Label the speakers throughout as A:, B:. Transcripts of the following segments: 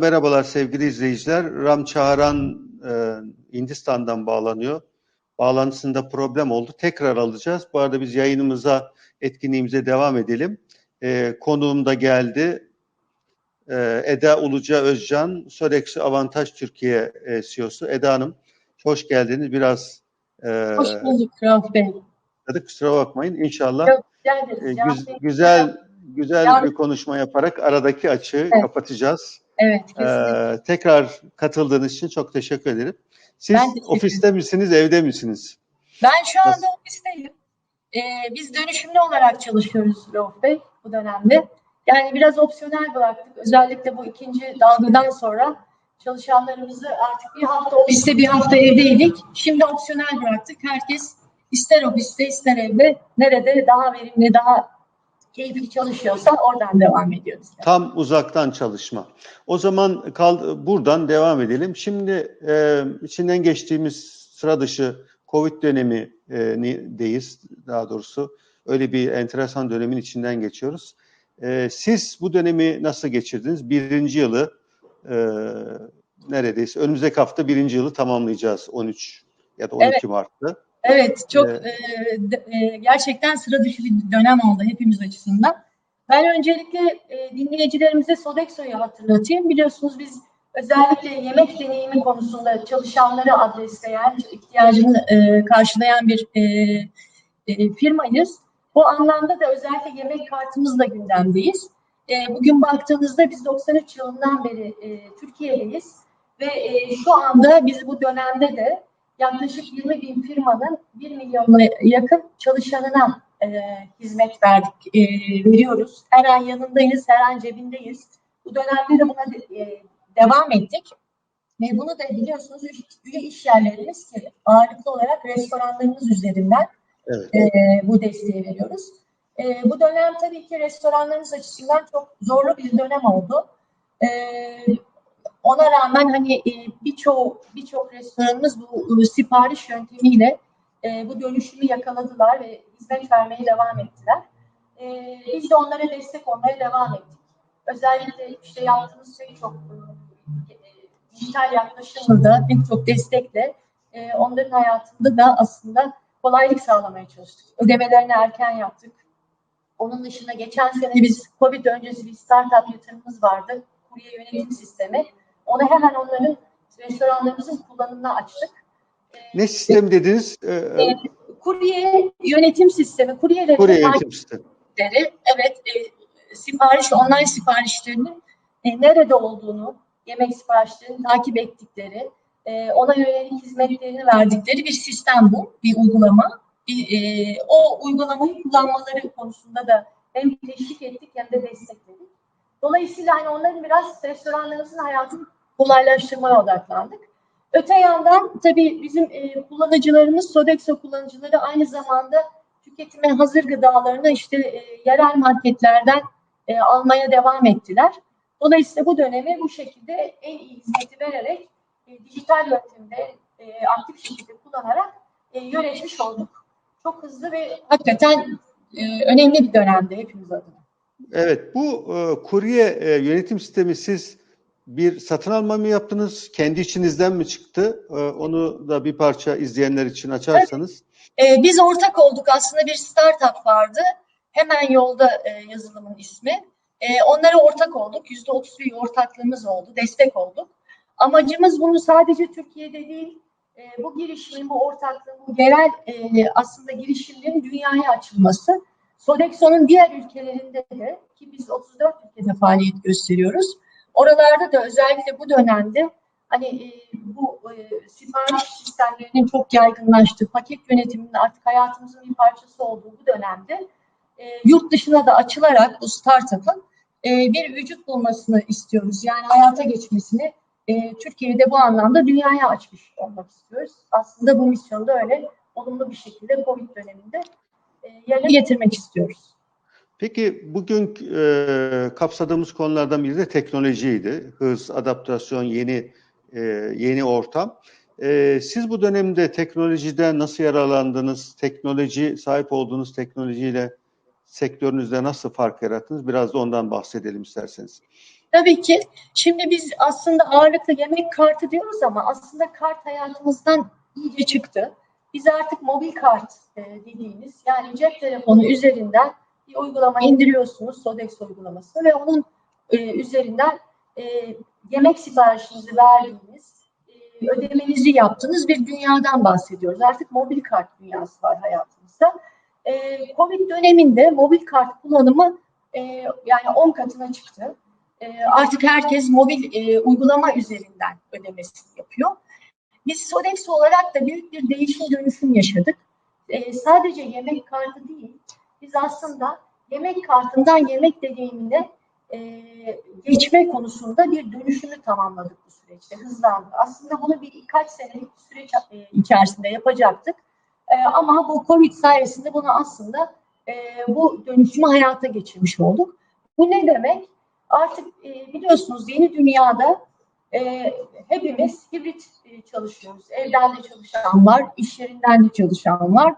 A: Merhabalar sevgili izleyiciler. Ram Çağıran e, Hindistan'dan bağlanıyor. Bağlantısında problem oldu. Tekrar alacağız. Bu arada biz yayınımıza, etkinliğimize devam edelim. E, konuğum da geldi. E, Eda Uluca Özcan, Sorex Avantaj Türkiye e, CEO'su. Eda Hanım, hoş geldiniz. Biraz e,
B: Hoş bulduk Rauf Bey.
A: kusura bakmayın. İnşallah
B: rica
A: e,
B: ederiz.
A: güz-
B: Cevap
A: güzel güzel bir konuşma yaparak aradaki açığı
B: Evet.
A: kapatacağız.
B: Evet, kesinlikle.
A: Ee, tekrar katıldığınız için çok teşekkür ederim. Siz
B: Ben teşekkür
A: ofiste misiniz, evde misiniz?
B: ben şu anda
A: nasıl-
B: ofisteyim. Ee, biz dönüşümlü olarak çalışıyoruz Rauf Bey bu dönemde. Yani biraz opsiyonel bıraktık. Özellikle bu ikinci dalgadan sonra çalışanlarımızı artık bir hafta ofiste bir hafta evdeydik. Şimdi opsiyonel bıraktık. Herkes ister ofiste ister evde nerede daha verimli, daha keyifli çalışıyorsa oradan devam ediyoruz.
A: Tam uzaktan çalışma. O zaman kal, buradan devam edelim. Şimdi e, içinden geçtiğimiz sıra dışı Covid dönemi e, deyiz daha doğrusu. Öyle bir enteresan dönemin içinden geçiyoruz. E, siz bu dönemi nasıl geçirdiniz? Birinci yılı e, neredeyse önümüzdeki hafta birinci yılı tamamlayacağız 13 ya da 12
B: Evet.
A: Mart'ta.
B: Evet, çok
A: Evet.
B: e, e, gerçekten sıra dışı bir dönem oldu hepimiz açısından. Ben öncelikle e, dinleyicilerimize Sodexo'yu hatırlatayım. Biliyorsunuz biz özellikle yemek deneyimi konusunda çalışanları adresleyen, ihtiyacını e, karşılayan bir e, e, firmayız. Bu anlamda da özellikle yemek kartımızla gündemdeyiz. E, bugün baktığınızda biz 93 yılından beri e, Türkiye'deyiz ve e, şu anda biz bu dönemde de yaklaşık 20 bin firmanın 1 milyona yakın çalışanına e, hizmet verdik, e, veriyoruz. Her an yanındayız, her an cebindeyiz. Bu dönemde de buna e, devam ettik. Ve bunu da biliyorsunuz üye- iş yerlerimiz ki ağırlıklı olarak restoranlarımız üzerinden
A: Evet.
B: e, bu desteği veriyoruz. E, bu dönem tabii ki restoranlarımız açısından çok zorlu bir dönem oldu. E, ona rağmen hani e, birçok birçok restoranımız bu e, sipariş yöntemiyle e, bu dönüşümü yakaladılar ve hizmet vermeye devam ettiler. Biz de onlara destek olmaya devam ettik. Özellikle işte yaptığımız şey çok dijital yaklaşımla da pek çok destekle onların hayatında da aslında kolaylık sağlamaya çalıştık. Ödemelerini erken yaptık. Onun dışında geçen sene biz Covid öncesi bir startup yatırımımız vardı. Kurye yönetim sistemi. Onu hemen onların restoranlarımızın kullanımına açtık.
A: Ne sistem dediniz? Ee,
B: E, kurye yönetim sistemi, kuryelerin
A: Kurye yönetim sistemi.
B: evet e, sipariş, online siparişlerinin e, nerede olduğunu, yemek siparişlerini takip ettikleri, e, ona yönelik hizmetlerini verdikleri bir sistem bu, bir uygulama. Bir, e, o uygulamayı kullanmaları konusunda da hem teşvik ettik hem de destekledik. Dolayısıyla hani onların biraz restoranlarımızın hayatını kolaylaştırmaya odaklandık. Öte yandan tabii bizim e, kullanıcılarımız, Sodexo kullanıcıları aynı zamanda tüketime hazır gıdalarını işte e, yerel marketlerden e, almaya devam ettiler. Dolayısıyla bu dönemi bu şekilde en iyi hizmeti vererek e, dijital yöntemde e, aktif şekilde kullanarak e, yönetmiş olduk. Çok hızlı ve hakikaten e, önemli bir dönemde hepimiz adına.
A: Evet, bu e, kurye e, yönetim sistemi siz bir satın alma mı yaptınız? Kendi içinizden mi çıktı? E, onu da bir parça izleyenler için açarsanız.
B: Ee, biz ortak olduk aslında bir startup vardı. Hemen yolda e, yazılımın ismi. E, onlara ortak olduk. %30 bir ortaklığımız oldu. Destek olduk. Amacımız bunu sadece Türkiye'de değil, e, bu girişimin, bu ortaklığın, bu yerel e, aslında girişimlerin dünyaya açılması. Sodexo'nun diğer ülkelerinde de ki biz 34 ülkede faaliyet gösteriyoruz. Oralarda da özellikle bu dönemde hani e, bu e, sipariş sistemlerinin çok yaygınlaştığı, paket yönetiminin artık hayatımızın bir parçası olduğu bu dönemde e, yurt dışına da açılarak bu startup'ın e, bir vücut bulmasını istiyoruz. Yani hayata geçmesini e, Türkiye'de bu anlamda dünyaya açmış olmak istiyoruz. Aslında bu misyonu da öyle olumlu bir şekilde Covid döneminde e, yerine getirmek istiyoruz.
A: Peki bugün e, kapsadığımız konulardan biri de teknolojiydi. Hız, adaptasyon, yeni e, yeni ortam. E, siz bu dönemde teknolojiden nasıl yararlandınız? Teknoloji, sahip olduğunuz teknolojiyle sektörünüzde nasıl fark yarattınız? Biraz da ondan bahsedelim isterseniz.
B: Tabii ki. Şimdi biz aslında ağırlıklı yemek kartı diyoruz ama aslında kart hayatımızdan iyice çıktı. Biz artık mobil kart e, dediğimiz yani cep telefonu üzerinden bir uygulama indiriyorsunuz, Sodex uygulaması ve onun e, üzerinden e, yemek siparişinizi verdiğiniz, e, ödemenizi yaptığınız bir dünyadan bahsediyoruz. Artık mobil kart dünyası var hayatımızda. E, Covid döneminde mobil kart kullanımı e, yani 10 katına çıktı. E, artık herkes mobil e, uygulama üzerinden ödemesini yapıyor. Biz Sodex olarak da büyük bir değişim dönüşüm yaşadık. E, sadece yemek kartı değil, biz aslında yemek kartından yemek deneyimine e, geçme konusunda bir dönüşümü tamamladık bu süreçte, hızlandı. Aslında bunu bir birkaç senelik bir süreç e, içerisinde yapacaktık. E, ama bu Covid sayesinde bunu aslında e, bu dönüşümü hayata geçirmiş olduk. Bu ne demek? Artık e, biliyorsunuz yeni dünyada e, hepimiz hibrit e, çalışıyoruz. Evden de çalışan var, iş yerinden de çalışan var.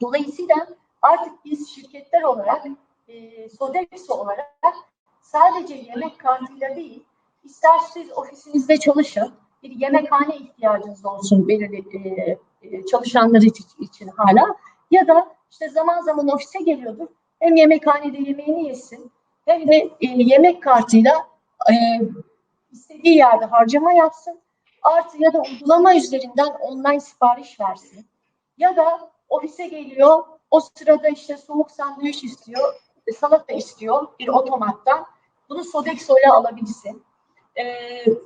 B: Dolayısıyla artık biz şirketler olarak, e, Sodexo olarak sadece yemek kartıyla değil, ister siz ofisinizde çalışın, bir yemekhane ihtiyacınız olsun belirli e, e, çalışanlar için hala ya da işte zaman zaman ofise geliyordur. Hem yemekhanede yemeğini yesin hem de e, yemek kartıyla e, istediği yerde harcama yapsın. Artı ya da uygulama üzerinden online sipariş versin. Ya da ofise geliyor, o sırada işte soğuk sandviç istiyor, e, salata istiyor bir otomattan. Bunu Sodexo ile alabilsin. E,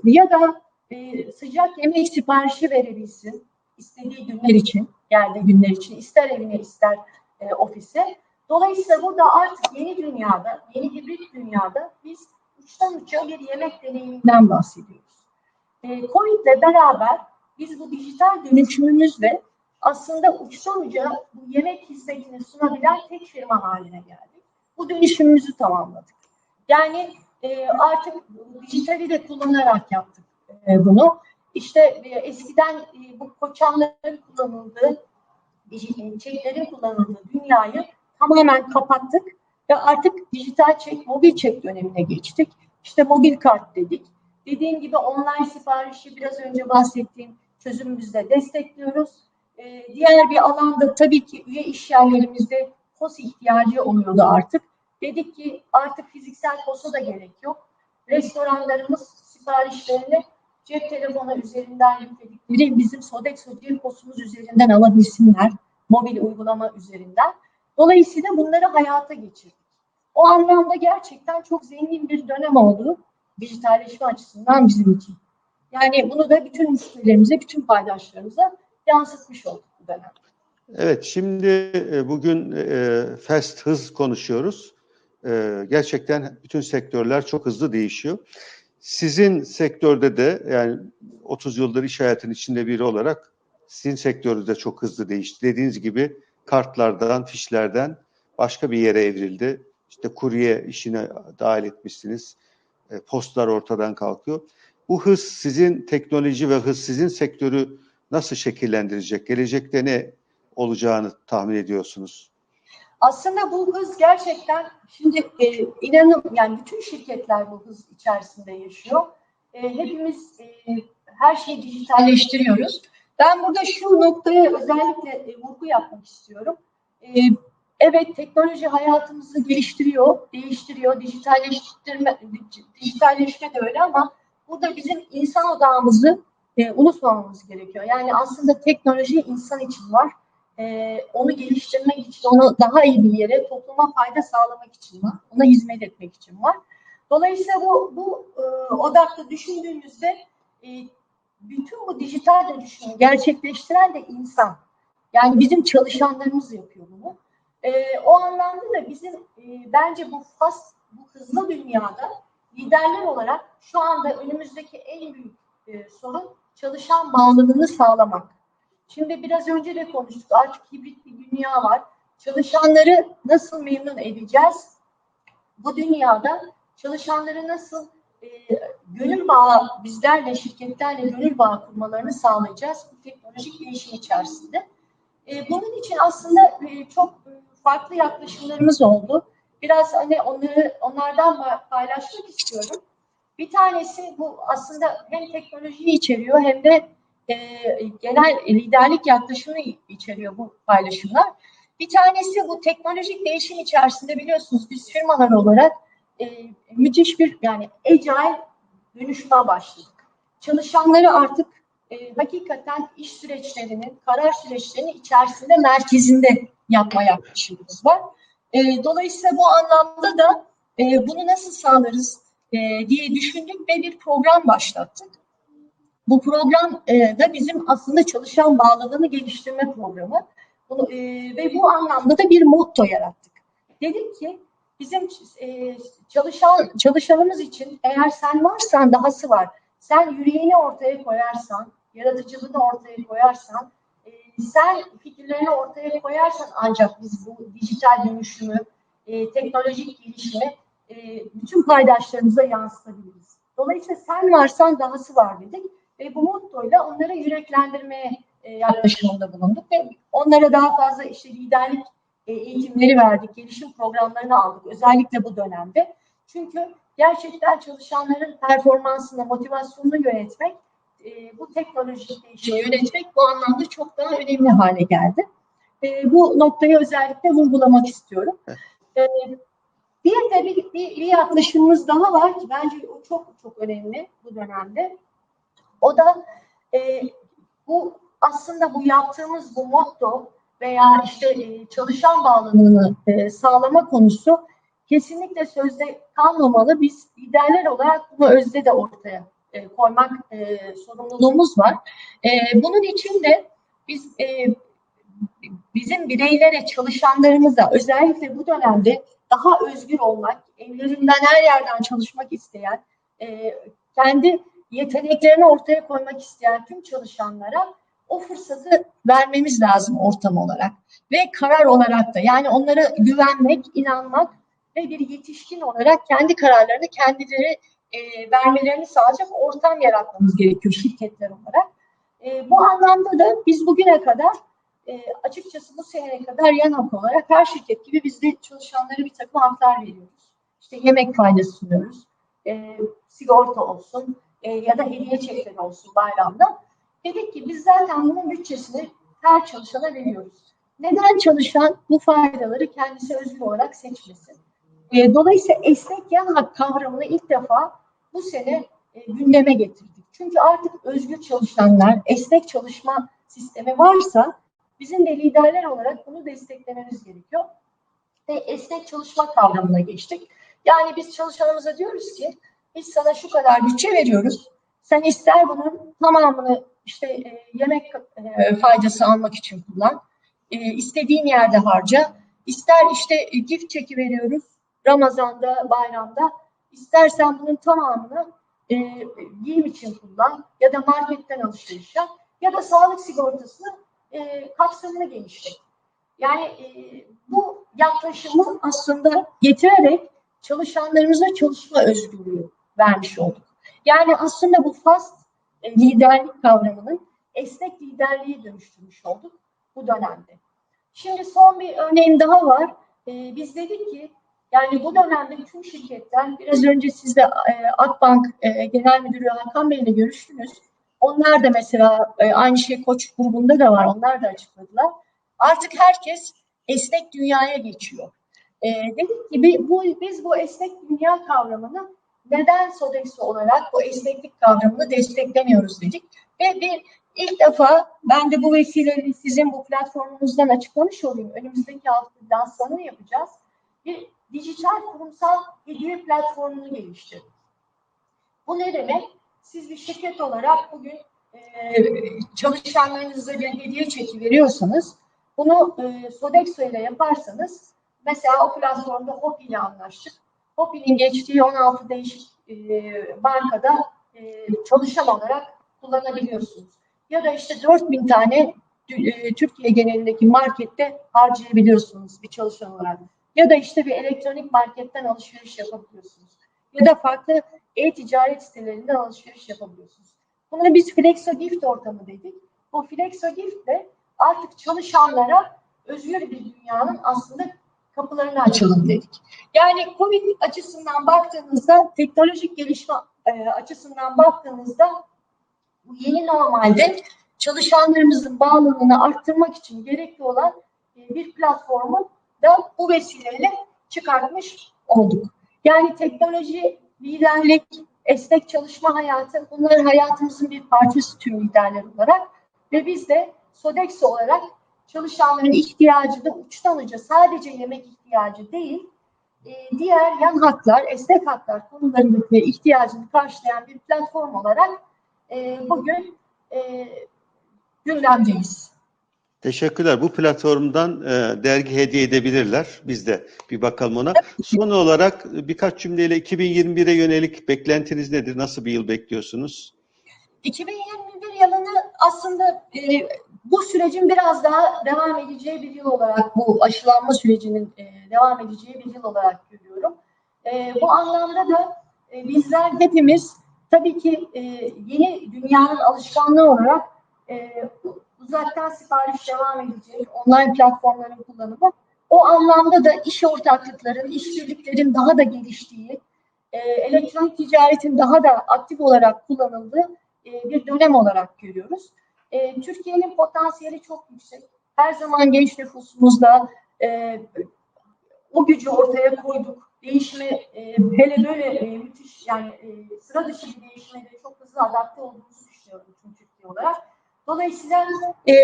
B: ya da e, sıcak yemek siparişi verebilsin istediği günler için, geldiği günler için, ister evine ister e, ofise. Dolayısıyla burada artık yeni dünyada, yeni hibrit dünyada biz uçtan uça bir yemek deneyiminden bahsediyoruz. E, Covid ile beraber biz bu dijital dönüşümümüzle aslında uçtan bu yemek hizmetini sunabilen tek firma haline geldik. Bu dönüşümümüzü tamamladık. Yani e, artık dijitali de kullanarak yaptık e, bunu. İşte e, eskiden e, bu koçanların kullanıldığı, çeklerin kullanıldığı dünyayı tamamen kapattık ve artık dijital çek, mobil çek dönemine geçtik. İşte mobil kart dedik. Dediğim gibi online siparişi biraz önce bahsettiğim çözümümüzde destekliyoruz. Ee, diğer bir alanda tabii ki üye işyerlerimizde POS ihtiyacı oluyordu artık. Dedik ki artık fiziksel POS'a da gerek yok. Restoranlarımız siparişlerini cep telefonu üzerinden yükledikleri bizim Sodexo cep POS'umuz üzerinden alabilsinler. Mobil uygulama üzerinden. Dolayısıyla bunları hayata geçirdik. O anlamda gerçekten çok zengin bir dönem oldu dijitalleşme açısından bizim için. Yani bunu da bütün müşterilerimize, bütün paydaşlarımıza yansıtmış olduk bu dönem.
A: Evet, şimdi e, bugün e, fast hız konuşuyoruz. E, gerçekten bütün sektörler çok hızlı değişiyor. Sizin sektörde de yani 30 yıldır iş hayatının içinde biri olarak sizin sektörünüz de çok hızlı değişti. Dediğiniz gibi kartlardan, fişlerden başka bir yere evrildi. İşte kurye işine dahil etmişsiniz. E, postlar ortadan kalkıyor. Bu hız sizin teknoloji ve hız sizin sektörü nasıl şekillendirecek? Gelecekte ne olacağını tahmin ediyorsunuz?
B: Aslında bu hız gerçekten şimdi e, inanın yani bütün şirketler bu hız içerisinde yaşıyor. E, hepimiz e, her şeyi dijitalleştiriyoruz. Ben burada şu noktaya özellikle e, vurgu yapmak istiyorum. E, evet teknoloji hayatımızı geliştiriyor, değiştiriyor, dijitalleştirme, dijitalleşme de öyle ama burada bizim insan odağımızı e, unutmamamız gerekiyor. Yani aslında teknoloji insan için var. E, onu geliştirmek için, onu daha iyi bir yere, topluma fayda sağlamak için var. Ona hizmet etmek için var. Dolayısıyla bu, bu e, odaklı düşündüğümüzde e, bütün bu dijital dönüşümü gerçekleştiren de insan. Yani bizim çalışanlarımız yapıyor bunu. E, o anlamda da bizim e, bence bu fast, bu hızlı dünyada liderler olarak şu anda önümüzdeki en büyük e, sorun çalışan bağlılığını sağlamak. Şimdi biraz önce de konuştuk. Artık hibrit bir dünya var. Çalışanları nasıl memnun edeceğiz? Bu dünyada çalışanları nasıl e, gönül bağı bizlerle, şirketlerle gönül bağı kurmalarını sağlayacağız bu teknolojik değişim içerisinde. E, bunun için aslında e, çok farklı yaklaşımlarımız oldu. Biraz hani onları onlardan paylaşmak istiyorum. Bir tanesi bu aslında hem teknolojiyi içeriyor hem de e, genel liderlik yaklaşımını içeriyor bu paylaşımlar. Bir tanesi bu teknolojik değişim içerisinde biliyorsunuz biz firmalar olarak e, müthiş bir yani agile dönüşüme başladık. Çalışanları artık e, hakikaten iş süreçlerinin, karar süreçlerinin içerisinde merkezinde yapma yaklaşımımız var. E, dolayısıyla bu anlamda da e, bunu nasıl sağlarız e, diye düşündük ve bir program başlattık. Bu program e, da bizim aslında çalışan bağlılığını geliştirme programı. Bunu, e, ve bu anlamda da bir motto yarattık. Dedik ki bizim e, çalışan çalışanımız için eğer sen varsan dahası var. Sen yüreğini ortaya koyarsan, yaratıcılığını ortaya koyarsan, e, sen fikirlerini ortaya koyarsan ancak biz bu dijital dönüşümü, e, teknolojik gelişimi e, bütün paydaşlarımıza yansıtabiliriz. Dolayısıyla sen varsan dahası var dedik ve bu mottoyla onları yüreklendirmeye e, yaklaşımında bulunduk ve onlara daha fazla işte liderlik e, eğitimleri verdik, gelişim programlarını aldık özellikle bu dönemde. Çünkü gerçekten çalışanların performansını, motivasyonunu yönetmek, e, bu teknolojik değişimi yönetmek bu anlamda çok daha önemli hale geldi. E, bu noktayı özellikle vurgulamak istiyorum. E, bir de bir, bir, bir yaklaşımımız daha var ki bence o çok çok önemli bu dönemde. O da e, bu aslında bu yaptığımız bu motto veya işte e, çalışan bağlılığını e, sağlama konusu kesinlikle sözde kalmamalı. Biz liderler olarak bunu özde de ortaya e, koymak e, sorumluluğumuz var. E, bunun için de biz e, bizim bireylere, çalışanlarımıza özellikle bu dönemde daha özgür olmak, evlerinden her yerden çalışmak isteyen, e, kendi yeteneklerini ortaya koymak isteyen tüm çalışanlara o fırsatı vermemiz lazım ortam olarak ve karar olarak da yani onlara güvenmek, inanmak ve bir yetişkin olarak kendi kararlarını kendileri e, vermelerini sağlayacak ortam yaratmamız gerekiyor şirketler olarak. E, bu anlamda da biz bugüne kadar e, açıkçası bu seneye kadar yanak olarak her şirket gibi biz de çalışanlara bir takım haklar veriyoruz. İşte yemek faydası sunuyoruz, e, sigorta olsun e, ya da hediye çekleri olsun bayramda. Dedik ki biz zaten bunun bütçesini her çalışana veriyoruz. Neden çalışan bu faydaları kendisi özgür olarak seçmesin? E, dolayısıyla esnek yan hak kavramını ilk defa bu sene e, gündeme getirdik. Çünkü artık özgür çalışanlar, esnek çalışma sistemi varsa bizim de liderler olarak bunu desteklememiz gerekiyor. Ve esnek çalışma kavramına geçtik. Yani biz çalışanımıza diyoruz ki biz sana şu kadar bütçe veriyoruz. Sen ister bunun tamamını işte e, yemek e, faydası almak için kullan. E, istediğin yerde harca. İster işte e, gift çeki veriyoruz Ramazan'da, bayramda. İstersen bunun tamamını e, giyim için kullan ya da marketten alışveriş yap ya da sağlık sigortasını e, kapsamını genişlet. Yani e, bu yaklaşımı aslında getirerek çalışanlarımıza çalışma özgürlüğü vermiş olduk. Yani aslında bu fast e, liderlik kavramının esnek liderliğe dönüştürmüş olduk bu dönemde. Şimdi son bir örneğim daha var. E, biz dedik ki yani bu dönemde tüm şirketler, biraz önce siz de e, Akbank e, Genel Müdürü Hakan Bey ile görüştünüz. Onlar da mesela e, aynı şey Koç grubunda da var, onlar da açıkladılar. Artık herkes esnek dünyaya geçiyor. E, dedik ki bu, biz bu esnek dünya kavramını neden Sodexo olarak bu esneklik kavramını desteklemiyoruz dedik. Ve bir ilk defa ben de bu vesileyle sizin bu platformunuzdan açıklamış olayım. Önümüzdeki hafta lansmanını yapacağız. Bir dijital kurumsal hediye platformunu geliştirdik. Bu ne demek? Siz bir şirket olarak bugün e, çalışanlarınıza bir hediye çeki veriyorsanız bunu e, Sodexo ile yaparsanız mesela o platformda Hopi ile anlaştık. Hopi'nin geçtiği 16 değişik e, bankada e, çalışan olarak kullanabiliyorsunuz. Ya da işte 4000 tane e, Türkiye genelindeki markette harcayabiliyorsunuz bir çalışan olarak. Ya da işte bir elektronik marketten alışveriş yapabiliyorsunuz. Ya da farklı e-ticaret sitelerinden alışveriş yapabiliyorsunuz. Bunları biz Flexo Gift ortamı dedik. Bu Flexo Gift de artık çalışanlara özgür bir dünyanın aslında kapılarını açalım dedik. Yani Covid açısından baktığınızda teknolojik gelişme e, açısından baktığınızda bu yeni normalde çalışanlarımızın bağlılığını arttırmak için gerekli olan e, bir platformu da bu vesileyle çıkartmış olduk. Yani teknoloji, liderlik, esnek çalışma hayatı bunlar hayatımızın bir parçası tüm liderler olarak ve biz de Sodexo olarak çalışanların ihtiyacı da uçtan uca sadece yemek ihtiyacı değil, e, diğer yan haklar, esnek haklar konularındaki ihtiyacını karşılayan bir platform olarak e, bugün e, gündemdeyiz.
A: Teşekkürler. Bu platformdan e, dergi hediye edebilirler. Biz de bir bakalım ona. Son olarak e, birkaç cümleyle 2021'e yönelik beklentiniz nedir? Nasıl bir yıl bekliyorsunuz?
B: 2021 yılını aslında e, bu sürecin biraz daha devam edeceği bir yıl olarak, bu aşılanma sürecinin e, devam edeceği bir yıl olarak görüyorum. E, bu anlamda da e, bizler hepimiz tabii ki e, yeni dünyanın alışkanlığı olarak e, uzaktan sipariş devam edecek, online platformların kullanımı. O anlamda da iş ortaklıkların, işbirliklerin daha da geliştiği, e, elektronik ticaretin daha da aktif olarak kullanıldığı e, bir dönem olarak görüyoruz. E, Türkiye'nin potansiyeli çok yüksek. Her zaman genç nüfusumuzla e, o gücü ortaya koyduk. Değişime e, hele böyle e, müthiş yani e, sıra dışı bir değişime de çok hızlı adapte olduğumuzu düşünüyorum tüm Türkiye olarak. Dolayısıyla e,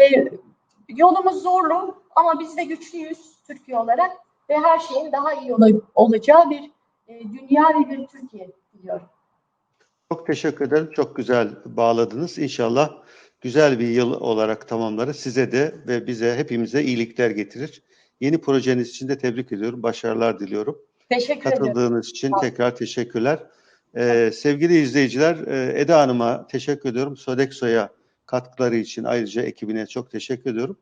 B: yolumuz zorlu ama biz de güçlüyüz Türkiye olarak ve her şeyin daha iyi ola- olacağı bir e, dünya ve bir Türkiye diliyorum.
A: Çok teşekkür ederim. Çok güzel bağladınız. İnşallah güzel bir yıl olarak tamamlarız. Size de ve bize hepimize iyilikler getirir. Yeni projeniz için de tebrik ediyorum. Başarılar diliyorum.
B: Teşekkür ederim.
A: Katıldığınız için
B: Sağ
A: tekrar teşekkürler. Ee, sevgili izleyiciler, e, Eda Hanım'a teşekkür ediyorum. Sodexo'ya katkıları için ayrıca ekibine çok teşekkür ediyorum.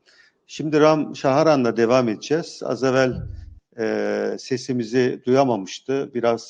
A: Şimdi Ram Şaharan'la devam edeceğiz. Az evvel e, sesimizi duyamamıştı. Biraz